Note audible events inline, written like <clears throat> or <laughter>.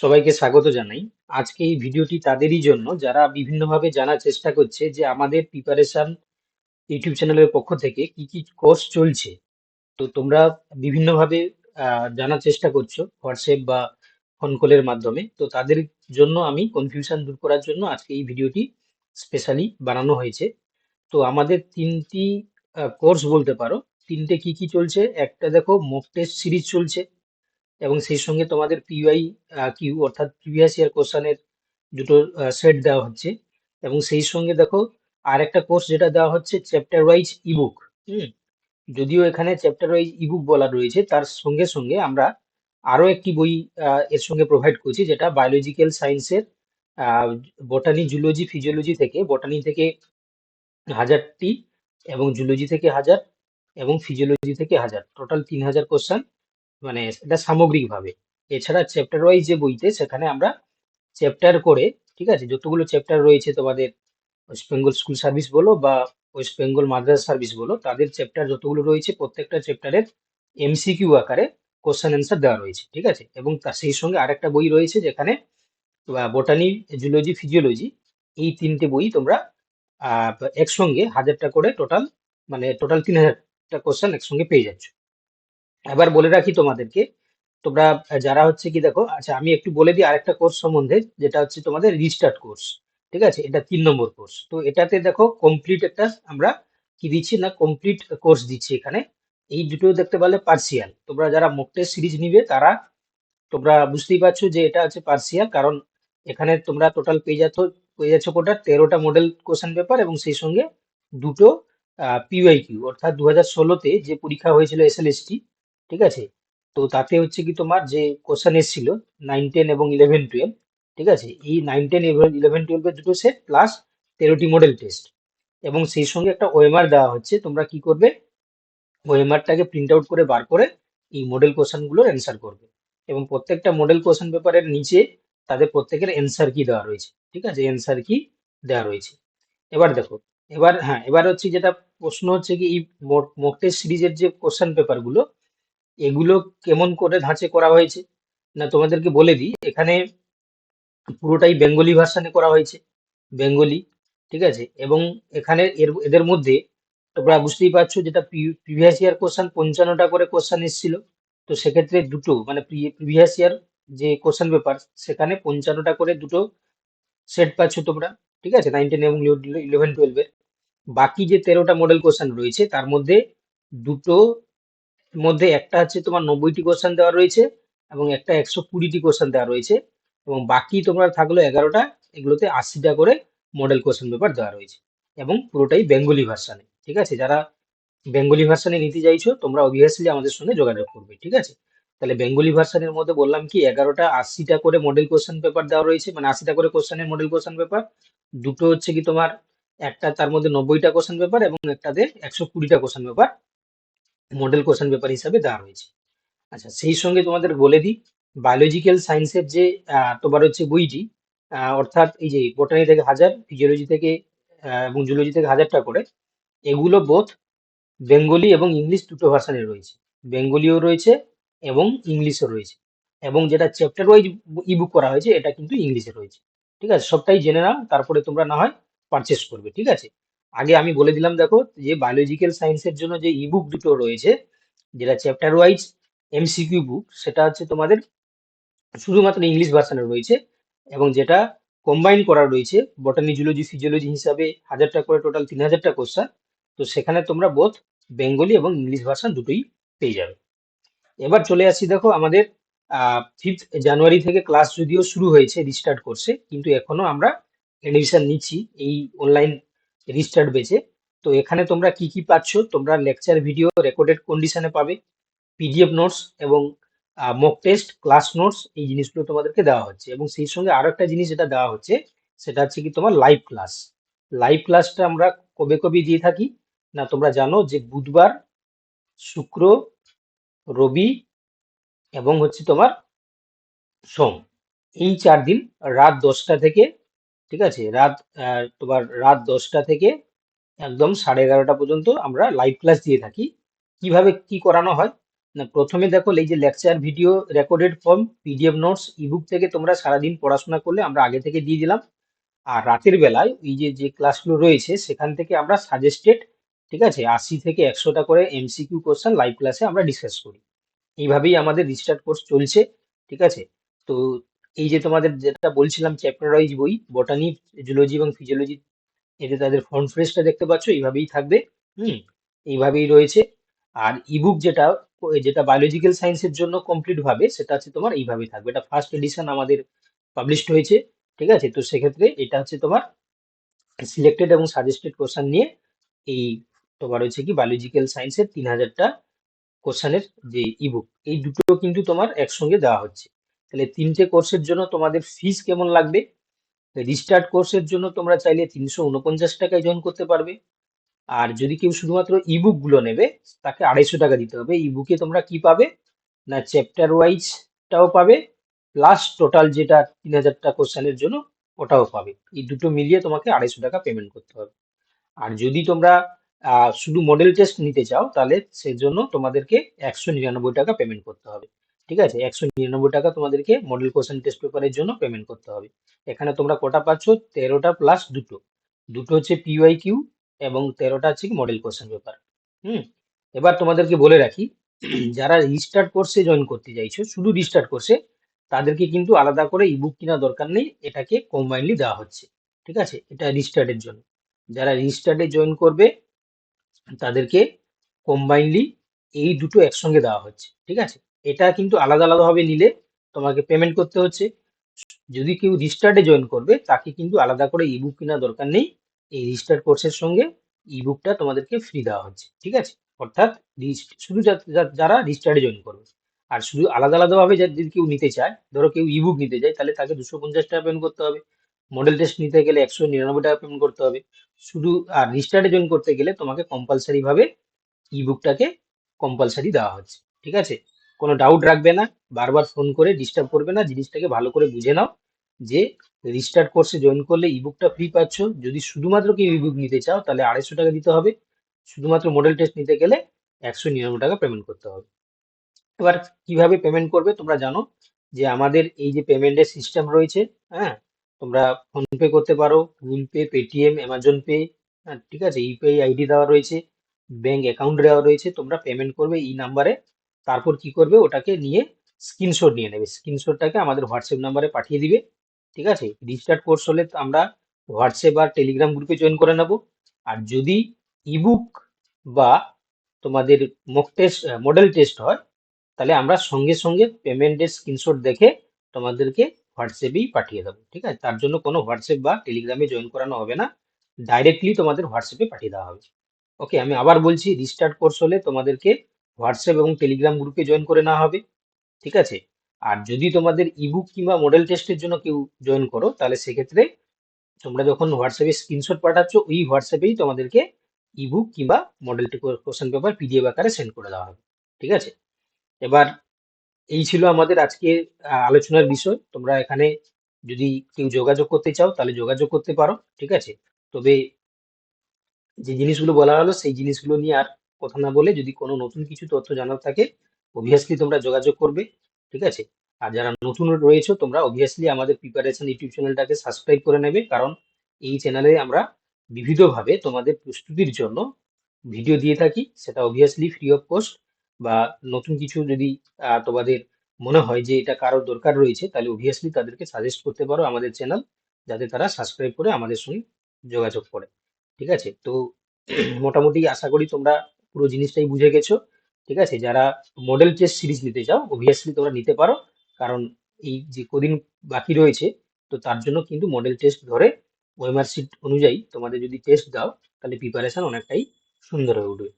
সবাইকে স্বাগত জানাই। আজকে এই ভিডিওটি তাদেরই জন্য যারা বিভিন্নভাবে জানার চেষ্টা করছে যে আমাদের প্রিপারেশন ইউটিউব চ্যানেলের পক্ষ থেকে কি কি কোর্স চলছে। তো তোমরা বিভিন্নভাবে জানার চেষ্টা করছ হোয়াটসঅ্যাপ বা ফোন কলের মাধ্যমে। তো তাদের জন্য আমি কনফিউশন দূর করার জন্য আজকে এই ভিডিওটি স্পেশালি বানানো হয়েছে। তো আমাদের তিনটি কোর্স বলতে পারো। তিনটে কি কি চলছে? একটা দেখো মক টেস্ট সিরিজ চলছে। এবং সেই সঙ্গে তোমাদের পিওয়াই কিউ অর্থাৎ প্রিভিয়াস ইয়ার কোশ্চানের দুটো সেট দেওয়া হচ্ছে। এবং সেই সঙ্গে দেখো আর একটা কোর্স যেটা দেওয়া হচ্ছে চ্যাপ্টার ওয়াইজ ইবুক হুম? যদিও এখানে চ্যাপ্টার ওয়াইজ ইবুক বলা রয়েছে, তার সঙ্গে সঙ্গে আমরা আরও একটি বই এর সঙ্গে প্রোভাইড করছি, যেটা বায়োলজিক্যাল সায়েন্সের বটানি জুলজি ফিজিওলজি থেকে বটানি থেকে হাজারটি এবং জুলজি থেকে হাজার এবং ফিজিওলজি থেকে হাজার। টোটাল তিন হাজার কোশ্চেন মানে এটা সামগ্রিকভাবে। এছাড়া চ্যাপ্টার ওয়াইজ যে বইতে, সেখানে আমরা চ্যাপ্টার করে, ঠিক আছে, যতগুলো চ্যাপ্টার রয়েছে তোমাদের ওয়েস্ট বেঙ্গল স্কুল সার্ভিস বলো বা ওয়েস্ট বেঙ্গল মাদ্রাসা সার্ভিস বলো, তাদের চ্যাপ্টার যতগুলো রয়েছে, প্রত্যেকটা চ্যাপ্টারের এমসিকিউ আকারে কোশ্চেন অ্যান্সার দেওয়া রয়েছে, ঠিক আছে? এবং তার সেই সঙ্গে আরেকটা বই রয়েছে, যেখানে বোটানি জুলজি ফিজিওলজি এই তিনটে বই তোমরা একসঙ্গে হাজারটা করে টোটাল মানে টোটাল তিন হাজারটা কোশ্চেন একসঙ্গে পেয়ে যাচ্ছ। এবার বলে রাখি তোমাদেরকে। তোমরা, যারা হচ্ছে কি দেখো আচ্ছা আমি একটু বলে দিই আরেকটা কোর্স সম্বন্ধে, যেটা হচ্ছে তোমাদের রিস্টার্ট কোর্স ঠিক আছে? এটা তিন নম্বর কোর্স তো এটাতে দেখো কমপ্লিট একটা আমরা কি দিচ্ছি না কমপ্লিট কোর্স দিচ্ছি এখানে। এই দুটো দেখতে পারলে পার্সিয়াল তোমরা যারা মক সিরিজ নিবে, তারা, তোমরা বুঝতেই পারছ যে এটা হচ্ছে পার্সিয়াল কারণ এখানে তোমরা টোটাল পেয়ে যাচ্ছ পেয়ে যাচ্ছ কোটা তেরোটা মডেল কোশ্চেন পেপার এবং সেই সঙ্গে দুটো পিওয়াই কিউ অর্থাৎ দু হাজার ষোলোতে যে পরীক্ষা হয়েছিল এসএলএসটি ঠিক আছে? তো তাতে হচ্ছে কি তোমার যে কোশ্চেন এসেছিল নাইন টেন এবং ইলেভেন টুয়েলভ ঠিক আছে? এই নাইন টেন ইলেভেন টুয়েলভের দুটো সেট প্লাস তেরোটি মডেল টেস্ট এবং সেই সঙ্গে একটা ওএমআর দেওয়া হচ্ছে। তোমরা কি করবে? ওএমআরটাকে প্রিন্ট আউট করে বার করে এই মডেল কোশ্চেনগুলোর অ্যান্সার করবে এবং প্রত্যেকটা মডেল কোশ্চেন পেপারের নিচে তাদের প্রত্যেকের অ্যান্সার কি দেওয়া রয়েছে। ঠিক আছে? অ্যান্সার কি দেওয়া রয়েছে। এবার দেখো, এবার হ্যাঁ এবার হচ্ছে যেটা প্রশ্ন হচ্ছে কি, এই মক টেস্ট সিরিজের যে কোশ্চেন পেপারগুলো এগুলো কেমন করে ধাঁচে করা হয়েছে? না, তোমাদেরকে বলে দিই, এখানে পুরোটাই বেঙ্গলি ভার্সানে করা হয়েছে, বেঙ্গলি, ঠিক আছে? এবং এখানে এর, এদের মধ্যে তোমরা বুঝতেই পারছ যেটা প্রিভিয়াস ইয়ার কোশ্চেন পঞ্চান্নটা করে কোশ্চেন এসেছিল। তো সেক্ষেত্রে দুটো মানে প্রিভিয়াস ইয়ার যে কোশ্চেন পেপার সেখানে পঞ্চান্নটা করে দুটো সেট পাচ্ছ তোমরা, ঠিক আছে? নাইন টেন এবং ইলেভেন টুয়েলভের বাকি যে তেরোটা মডেল কোশ্চেন রয়েছে, তার মধ্যে দুটো মধ্যে একটা হচ্ছে তোমার নব্বইটি কোশ্চেন দেওয়া রয়েছে এবং একটা একশো কুড়িটি কোশ্চেন দেওয়া রয়েছে এবং বাকি তোমরা থাকল এগারোটা, এগুলোতে আশিটা করে মডেল কোশ্চেন পেপার দেওয়া রয়েছে এবং পুরোটাই বেঙ্গলি ভার্সানে ঠিক আছে? যারা বেঙ্গলি ভার্সানে নিতে চাইছো, তোমরা অবভিয়াসলি আমাদের সঙ্গে যোগাযোগ করবে, ঠিক আছে? তাহলে বেঙ্গলি ভার্সানের মধ্যে বললাম কি, এগারোটা আশিটা করে মডেল কোশ্চেন পেপার দেওয়া রয়েছে মানে আশিটা করে কোশ্চেনের মডেল কোশ্চেন পেপার দুটো হচ্ছে কি তোমার, একটা তার মধ্যে নব্বইটা কোশ্চেন পেপার এবং একটাতে একশো কুড়িটা question paper model question paper হিসাবে দেওয়া রয়েছে। আচ্ছা সেই সঙ্গে তোমাদের বলে দিই বায়োলজিক্যাল সায়েন্সের যে তোমার হচ্ছে বইটি অর্থাৎ এই যে বোটানি থেকে হাজার ফিজিওলজি থেকে এবং জুলজি থেকে হাজারটা করে, এগুলো বোধ বেঙ্গলি এবং ইংলিশ দুটো ভার্সানে রয়েছে। বেঙ্গলিও রয়েছে এবং ইংলিশও রয়েছে। এবং যেটা চ্যাপ্টার ওয়াইজ ই বুক করা হয়েছে, এটা কিন্তু ইংলিশে রয়েছে। ঠিক আছে, সবটাই জেনে নাও, তারপরে তোমরা না হয় পারচেস করবে, ঠিক আছে? আগে আমি বলে দিলাম, দেখো, যে বায়োলজিক্যাল সায়েন্সের জন্য যে ইবুক দুটো রয়েছে, যেটা চ্যাপ্টার ওয়াইজ এমসিকিউ বুক সেটা হচ্ছে তোমাদের শুধুমাত্র ইংলিশ ভার্সানে রয়েছে এবং যেটা কম্বাইন করা রয়েছে বটানি জুলজি ফিজিওলজি হিসাবে হাজারটা করে টোটাল তিন হাজারটা কোশ্চেন তো সেখানে তোমরা বোধ বেঙ্গলি এবং ইংলিশ ভার্সান দুটোই পেয়ে যাবে। এবার চলে আসি, দেখো, আমাদের ফিফথ জানুয়ারি থেকে ক্লাস যদিও শুরু হয়েছে রিস্টার্ট করছে, কিন্তু এখনও আমরা এডমিশন নিচ্ছি, এই অনলাইন রিস্টার্ট বেচে, তো এখানে তোমরা কি কি পাচ্ছ? তোমরা লেকচার ভিডিও রেকর্ডেড কন্ডিশনে পাবে পিডিএফ নোটস এবং মক টেস্ট ক্লাস নোটস এই জিনিসগুলো তোমাদেরকে দেওয়া হচ্ছে। এবং সেই সঙ্গে আরও একটা জিনিস যেটা দেওয়া হচ্ছে, সেটা হচ্ছে কি তোমার লাইভ ক্লাস লাইভ ক্লাসটা আমরা কবে কবে দিয়ে থাকি? না, তোমরা জানো যে বুধবার, শুক্র, রবি এবং হচ্ছে তোমার সোম। এই চার দিন রাত দশটা থেকে ঠিক আছে? রাত তোমার রাত দশটা থেকে একদম সাড়ে এগারোটা পর্যন্ত আমরা লাইভ ক্লাস দিয়ে থাকি। কীভাবে কি করানো হয়? না, প্রথমে দেখো, এই যে lecture video recorded form PDF notes ebook থেকে তোমরা সারাদিন পড়াশোনা করলে আমরা আগে থেকে দিয়ে দিলাম। আর রাতের বেলায় এই যে যে ক্লাসগুলো রয়েছে, সেখান থেকে আমরা সাজেস্টেড ঠিক আছে, আশি থেকে একশোটা করে এমসিকিউ কোশ্চেন লাইভ ক্লাসে আমরা ডিসকাস করি। এইভাবেই আমাদের রিস্টার্ট কোর্স চলছে, ঠিক আছে? তো এই যে তোমাদের যেটা বলছিলাম চ্যাপ্টার ওয়াইজ বই বটানি জুলজি এবং ফিজিওলজি এতে তাদের ফ্রন্ট ফ্রেজটা দেখতে পাচ্ছ, এইভাবেই থাকবে, হুম, এইভাবেই রয়েছে। আর ইবুক যেটা যেটা বায়োলজিক্যাল সায়েন্সের জন্য কমপ্লিট ভাবে, সেটা হচ্ছে তোমার এইভাবেই থাকবে। এটা ফার্স্ট এডিশন আমাদের পাবলিশড হয়েছে, ঠিক আছে? তো সেক্ষেত্রে এটা হচ্ছে তোমার সিলেক্টেড এবং সাজেস্টেড কোশ্চেন নিয়ে এই তোমার হচ্ছে কি বায়োলজিক্যাল সায়েন্সের তিন হাজারটা কোশ্চেনের যে ইবুক এই দুটো কিন্তু তোমার একসঙ্গে দেওয়া হচ্ছে। তাহলে তিনটে কোর্সের জন্য তোমাদের ফিস কেমন লাগবে? রিস্টার্ট কোর্সের জন্য তোমরা চাইলে তিনশো উনপঞ্চাশ টাকায় জয়েন করতে পারবে। আর যদি কেউ শুধুমাত্র ইবুকগুলো নেবে, তাকে আড়াইশো টাকা দিতে হবে। ইবুকে তোমরা কি পাবে? না চ্যাপ্টার ওয়াইজটাও পাবে প্লাস টোটাল যেটা তিন হাজারটা কোশ্চেনের জন্য, ওটাও পাবে। এই দুটো মিলিয়ে তোমাকে আড়াইশো টাকা পেমেন্ট করতে হবে। আর যদি তোমরা শুধু মডেল টেস্ট নিতে চাও, তাহলে সেজন্য তোমাদেরকে একশো নিরানব্বই টাকা পেমেন্ট করতে হবে। ঠিক আছে? একশো নিরানব্বই টাকা তোমাদেরকে মডেল কোশ্চেন টেস্ট পেপারের জন্য পেমেন্ট করতে হবে। এখানে তোমরা কটা পাচ্ছ? তেরোটা প্লাস দুটো। দুটো হচ্ছে পিওয়াই কিউ এবং তেরোটা হচ্ছে মডেল কোশ্চেন পেপার হুম? এবার তোমাদেরকে বলে রাখি, <clears throat> যারা রিস্টার্ট কোর্সে জয়েন করতে চাইছো, শুধু রিস্টার্ট কোর্সে তাদেরকে কিন্তু আলাদা করে ইবুক কেনা দরকার নেই, এটাকে কম্বাইনলি দেওয়া হচ্ছে। ঠিক আছে? এটা রিস্টার্টের জন্য। যারা রিস্টার্টে জয়েন করবে, তাদেরকে কম্বাইনলি এই দুটো একসঙ্গে দেওয়া হচ্ছে। ঠিক আছে? এটা কিন্তু আলাদা আলাদাভাবে নিলে তোমাকে পেমেন্ট করতে হচ্ছে। যদি কেউ রিস্টার্টে জয়েন করবে, তাকে কিন্তু আলাদা করে ইবুক কেনা দরকার নেই। এই রিস্টার্ট কোর্সের সঙ্গে ইবুকটা তোমাদেরকে ফ্রি দেওয়া হচ্ছে, ঠিক আছে? অর্থাৎ শুধু যারা রিস্টার্টে জয়েন করবে। আর শুধু আলাদা আলাদাভাবে যদি কেউ নিতে চায়, ধরো কেউ ইবুক নিতে চায় তাহলে তাকে দুশো পঞ্চাশ টাকা পেমেন্ট করতে হবে। মডেল টেস্ট নিতে গেলে একশো নিরানব্বই টাকা পেমেন্ট করতে হবে। শুধু, আর রিস্টার্টে জয়েন করতে গেলে তোমাকে কম্পালসারি ভাবে ইবুকটাকে কম্পালসারি দেওয়া হচ্ছে, ঠিক আছে? কোনো ডাউট রাখবে না, বারবার ফোন করে ডিস্টার্ব করবে না, জিনিসটাকে ভালো করে বুঝে নাও যে রিস্টার্ট কোর্সে জয়েন করলে ইবুকটা ফ্রি পাচ্ছ। যদি শুধুমাত্র কেউ ইবুক নিতে চাও, তাহলে আড়াইশো টাকা দিতে হবে। শুধুমাত্র মডেল টেস্ট নিতে গেলে একশো নিরানব্বই টাকা পেমেন্ট করতে হবে। এবার কীভাবে পেমেন্ট করবে তোমরা জানো যে আমাদের এই যে পেমেন্টের সিস্টেম রয়েছে হ্যাঁ? তোমরা ফোনপে করতে পারো, Google Pay, Paytm Amazon Pay হ্যাঁ ঠিক আছে? ইউপিআই আইডি দেওয়া রয়েছে ব্যাঙ্ক অ্যাকাউন্ট দেওয়া রয়েছে, তোমরা পেমেন্ট করবে এই নাম্বারে তারপর কি করবে? ওটাকে নিয়ে স্ক্রিনশট নিয়ে নেবে। স্ক্রিনশটটাকে আমাদের হোয়াটসঅ্যাপ নাম্বারে পাঠিয়ে দিবে। ঠিক আছে? রিস্টার্ট কোর্স হলে আমরা হোয়াটসঅ্যাপ আর টেলিগ্রাম গ্রুপে জয়েন করে নেব। আর যদি ইবুক বা তোমাদের মক টেস্ট মডেল টেস্ট হয়, তাহলে আমরা সঙ্গে সঙ্গে পেমেন্টের স্ক্রিনশট দেখে তোমাদেরকে হোয়াটসঅ্যাপেই পাঠিয়ে দেবো। ঠিক আছে? তার জন্য কোনো হোয়াটসঅ্যাপ বা টেলিগ্রামে জয়েন করানো হবে না। ডাইরেক্টলি তোমাদের হোয়াটসঅ্যাপে পাঠিয়ে দেওয়া হবে। ওকে আমি আবার বলছি রিস্টার্ট কোর্স হলে তোমাদেরকে হোয়াটসঅ্যাপ এবং টেলিগ্রাম গ্রুপে জয়েন করে নেওয়া হবে, ঠিক আছে? আর যদি তোমাদের ইবুক কিংবা মডেল টেস্টের জন্য কেউ জয়েন করো, তাহলে সেক্ষেত্রে তোমরা যখন হোয়াটসঅ্যাপে স্ক্রিনশট পাঠাচ্ছ, ওই হোয়াটসঅ্যাপেই তোমাদেরকে ইবুক কিংবা মডেল কোশ্চেন পেপার পিডিএফ আকারে সেন্ড করে দেওয়া হবে, ঠিক আছে? এবার এই ছিল আমাদের আজকে আলোচনার বিষয়। তোমরা এখানে যদি কেউ যোগাযোগ করতে চাও, তাহলে যোগাযোগ করতে পারো, ঠিক আছে? তবে যে জিনিসগুলো বলা হলো, সেই জিনিসগুলো নিয়ে আর কথা না বলে যদি কোনো নতুন কিছু তথ্য জানার থাকে অবভিয়াসলি তোমরা যোগাযোগ করবে, ঠিক আছে? আর যারা নতুন রয়েছে, তোমরা অবভিয়াসলি আমাদের প্রিপারেশন ইউটিউব চ্যানেলটাকে সাবস্ক্রাইব করে নেবে, কারণ এই চ্যানেলে আমরা বিবিধভাবে তোমাদের প্রস্তুতির জন্য ভিডিও দিয়ে থাকি। সেটা অবভিয়াসলি ফ্রি অফ কস্ট বা নতুন কিছু যদি তোমাদের মনে হয় যে এটা কারোর দরকার রয়েছে, তাহলে অবভিয়াসলি তাদেরকে সাজেস্ট করতে পারো আমাদের চ্যানেল যাতে তারা সাবস্ক্রাইব করে আমাদের সঙ্গে যোগাযোগ করে, ঠিক আছে? তো মোটামুটি আশা করি তোমরা পুরো জিনিসটাই বুঝে গেছো, ঠিক আছে? যারা মডেল টেস্ট সিরিজ নিতে চাও অভিয়াসলি তোমরা নিতে পারো। কারণ এই যে কদিন বাকি রয়েছে, তো তার জন্য কিন্তু মডেল টেস্ট ধরে ওএমআর সিট অনুযায়ী তোমাদের যদি টেস্ট দাও, তাহলে প্রিপারেশন অনেকটাই সুন্দর হয়ে উঠবে।